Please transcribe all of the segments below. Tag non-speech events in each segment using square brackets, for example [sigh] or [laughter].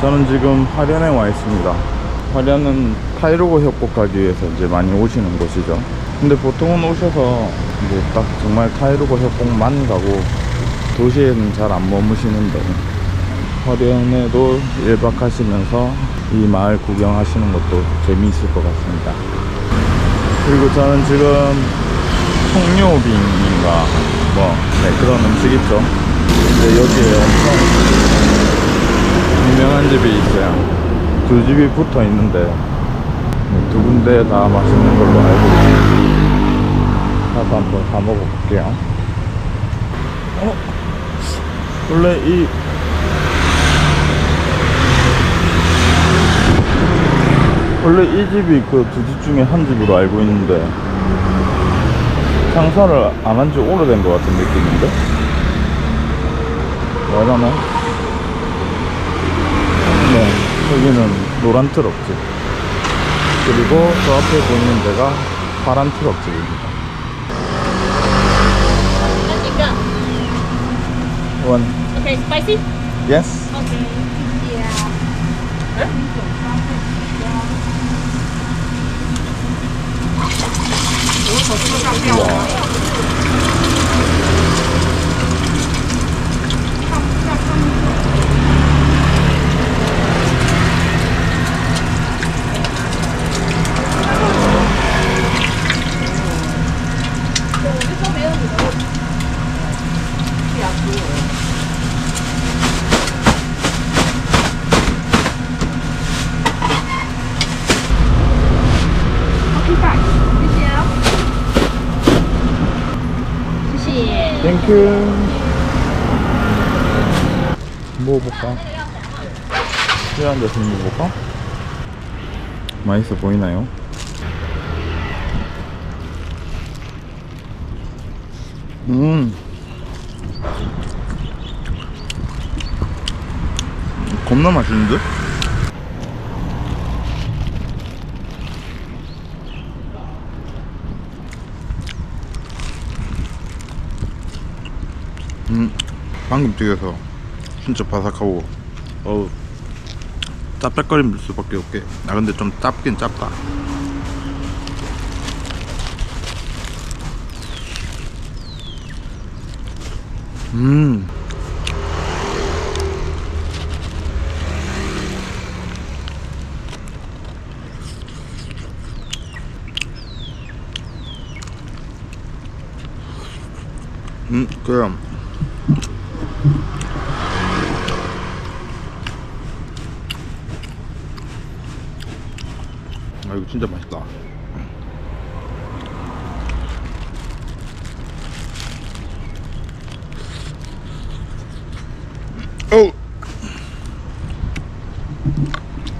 저는 지금 화련에 와 있습니다. 화련은 타이로고 협곡 가기 위해서 이제 많이 오시는 곳이죠. 근데 보통은 오셔서 이제 딱 정말 타이로고 협곡만 가고 도시에는 잘 안 머무시는데 화련에도 1박 하시면서 이 마을 구경하시는 것도 재미있을 것 같습니다. 그리고 저는 지금 통요빙인가 뭐 네, 그런 음식 있죠. 근데 여기에 엄청 유명한 집이 있어요. 두 집이 붙어 있는데 네, 두 군데 다 맛있는 걸로 알고 있습니다. 가서 한번 사 먹어볼게요. 어? 원래 이 원래 이 집이 그 두 집 중에 한 집으로 알고 있는데 장사를 안 한 지 오래된 것 같은 느낌인데? 왜냐면 네, 여기는 노란 트럭집 그리고 저 앞에 보이는 데가 파란 트럭집입니다. 원 Okay, spicy? yes Okay. Yeah. Xie 먹어볼까? 술 앉아서 먹어볼까? 맛있어 보이나요? 음 겁나 맛있는데? 음, 방금 튀겨서 진짜 바삭하고 어우 짭짤거릴 수밖에 없게. 아 근데 좀 짭긴 짭다. 음. 음, 그럼 아 이거 진짜 맛있다. 오.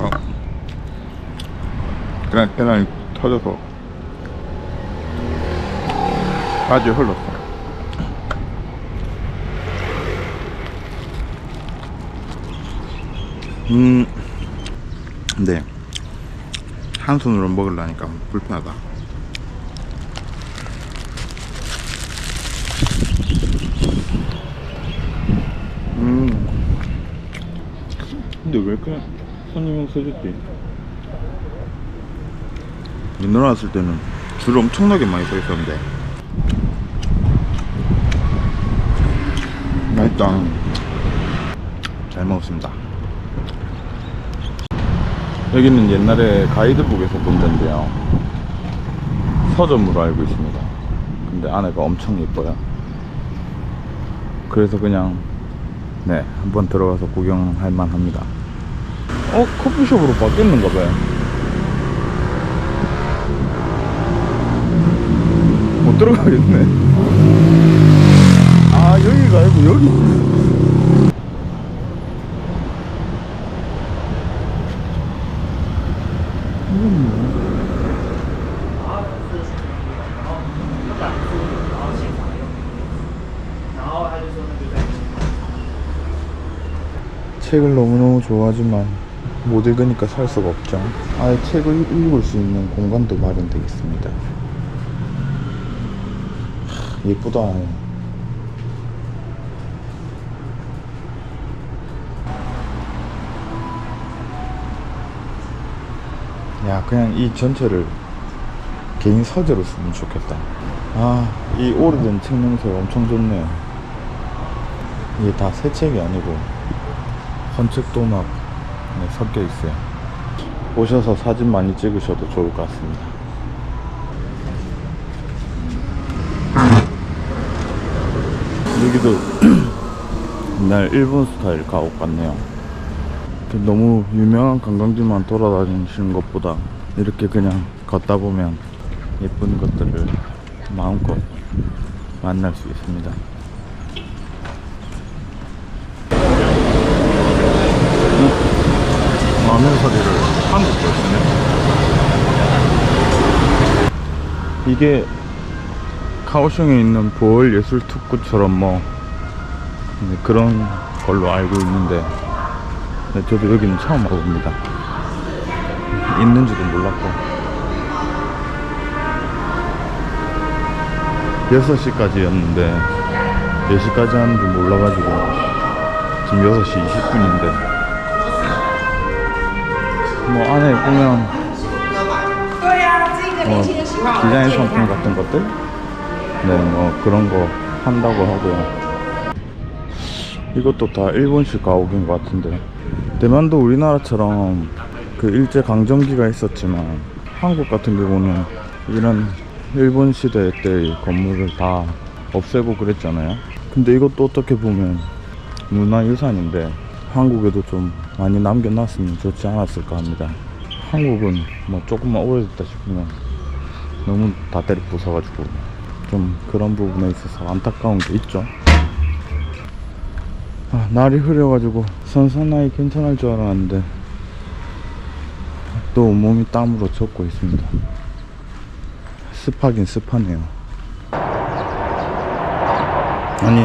어. 계란 계란이 터져서 바지에 흘렀어. 음, 네. 한 손으로 먹으려니까 불편하다. 음. 근데 왜 이렇게 손님은 써줬지? 옛날 왔을 때는 줄 엄청나게 많이 서 있었는데. 맛있다. 잘 먹었습니다. 여기는 옛날에 가이드북에서 본 데인데요. 서점으로 알고 있습니다. 근데 안에가 엄청 예뻐요. 그래서 그냥 네 한번 들어가서 구경할 만합니다. 어 커피숍으로 바뀌었는가 봐요. 못 들어가겠네. 아 여기가 아니고 여기. 책을 너무너무 좋아하지만 못 읽으니까 살 수가 없죠. 아예 책을 읽을 수 있는 공간도 마련되어 있습니다. 하, 예쁘다. 야 그냥 이 전체를 개인 서재로 쓰면 좋겠다 아 이 오래된 책 냄새가 엄청 좋네요 이게 다 새 책이 아니고 헌책도 막 네, 섞여 있어요. 오셔서 사진 많이 찍으셔도 좋을 것 같습니다. 여기도 [clears throat] 옛날 일본 스타일 가옥 같네요. 너무 유명한 관광지만 돌아다니시는 것보다 이렇게 그냥 걷다 보면 예쁜 것들을 마음껏 만날 수 있습니다. 사리를 한국 거 쓰네. 이게 카오슝에 있는 보월 예술 특구처럼 뭐 네, 그런 걸로 알고 있는데 네, 저도 여기는 처음 와봅니다. 있는지도 몰랐고 6시까지였는데 4시까지 하는 줄 몰라가지고 지금 6시 20분인데 뭐 안에 보면 뭐 디자인 상품 같은 것들? 네뭐 그런 거 한다고 하고요. 이것도 다 일본식 가옥인 것 같은데. 대만도 우리나라처럼 그 일제 강점기가 있었지만 한국 같은 경우는 이런 일본 시대 때의 건물을 다 없애고 그랬잖아요. 근데 이것도 어떻게 보면 문화유산인데 한국에도 좀 많이 남겨놨으면 좋지 않았을까 합니다. 한국은 뭐 조금만 오래됐다 싶으면 너무 다 때려 부숴가지고 좀 그런 부분에 있어서 안타까운 게 있죠. 아, 날이 흐려가지고 선선하게 괜찮을 줄 알았는데 또 온몸이 땀으로 젖고 있습니다. 습하긴 습하네요. 아니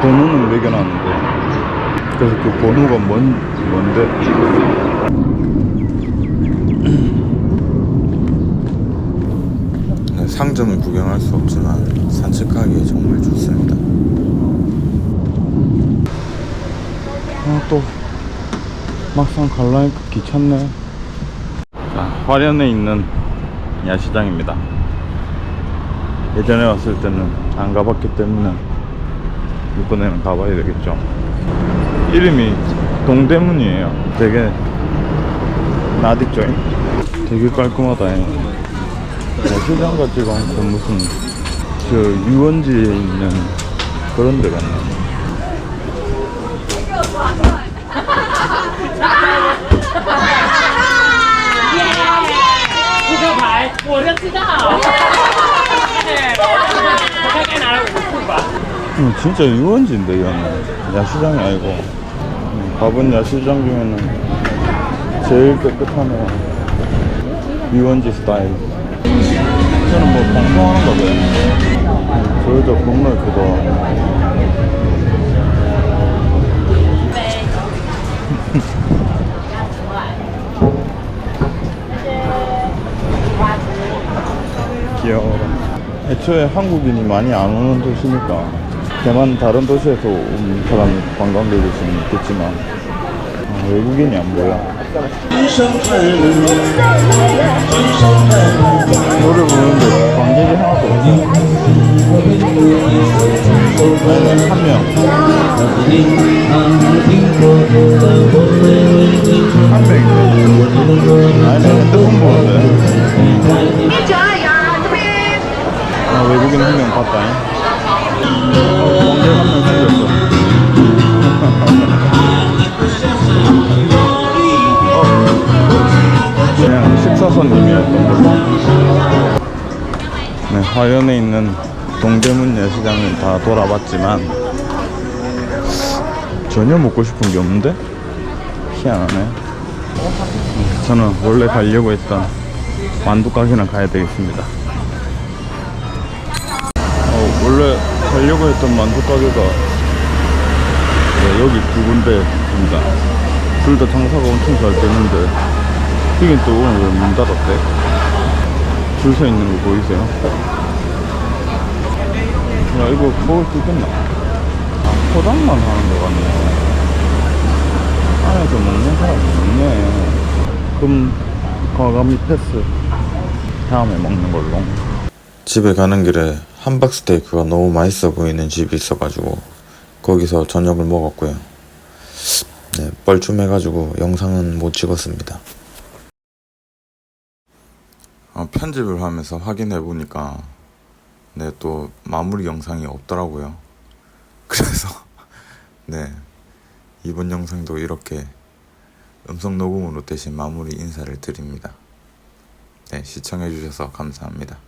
번호는 매겨놨는데 그래서 그 번호가 뭔 뭔데? 네, 상점은 구경할 수 없지만 산책하기에 정말 좋습니다. 아, 또 막상 갈라니까 귀찮네. 자, 화련에 있는 야시장입니다. 예전에 왔을 때는 안 가봤기 때문에 이번에는 가봐야 되겠죠. 이름이 동대문이에요. 되게 나디죠 되게 깔끔하다 야시장 뭐 같지가 않고 무슨 저 유원지에 있는 그런 데 같네. 예. 음, 진짜 유원지인데 이거는. 야시장이 아니고. 가본 야시장 중에는 제일 깨끗하네요. 유원지 스타일. 저는 뭐 방송하는가 봐요 음, 저 여자 겁나 예쁘다 귀여워. 애초에 한국인이 많이 안 오는 도시니까. 대만 다른 도시에서 온 사람이 관광객일 수는 있겠지만. 어, 외국인이 안 보여. 노래 부르는데 관객이 하나도 없어. 한 명. 한 명인데 아니 핸드폰 보는데. 아, 외국인 한 명 봤다 식사선님이었던 걸로 네, 화연에 있는 동대문 야시장을 다 돌아봤지만 전혀 먹고 싶은 게 없는데? 희한하네. 저는 원래 가려고 했던 만두 가게나 가야 되겠습니다. 어, 원래 가려고 했던 만두 가게가 네, 여기 두 군데입니다. 둘 다 장사가 엄청 잘 되는데 여긴 또 오늘 왜문 닫았대? 줄 서 있는 거 보이세요? 야 이거 먹을 수 있겠나? 아, 포장만 하는 거 같네. 안에서 먹는 사람이 없네. 그럼 과감히 패스. 다음에 먹는 걸로. 집에 가는 길에 함박 스테이크가 너무 맛있어 보이는 집이 있어가지고 거기서 저녁을 먹었고요. 네, 뻘쭘해가지고 영상은 못 찍었습니다. 어, 편집을 하면서 확인해 보니까 네, 또 마무리 영상이 없더라고요. [laughs] 그래서 네, 이번 영상도 이렇게 음성 녹음으로 대신 마무리 인사를 드립니다. 네, 시청해 주셔서 감사합니다.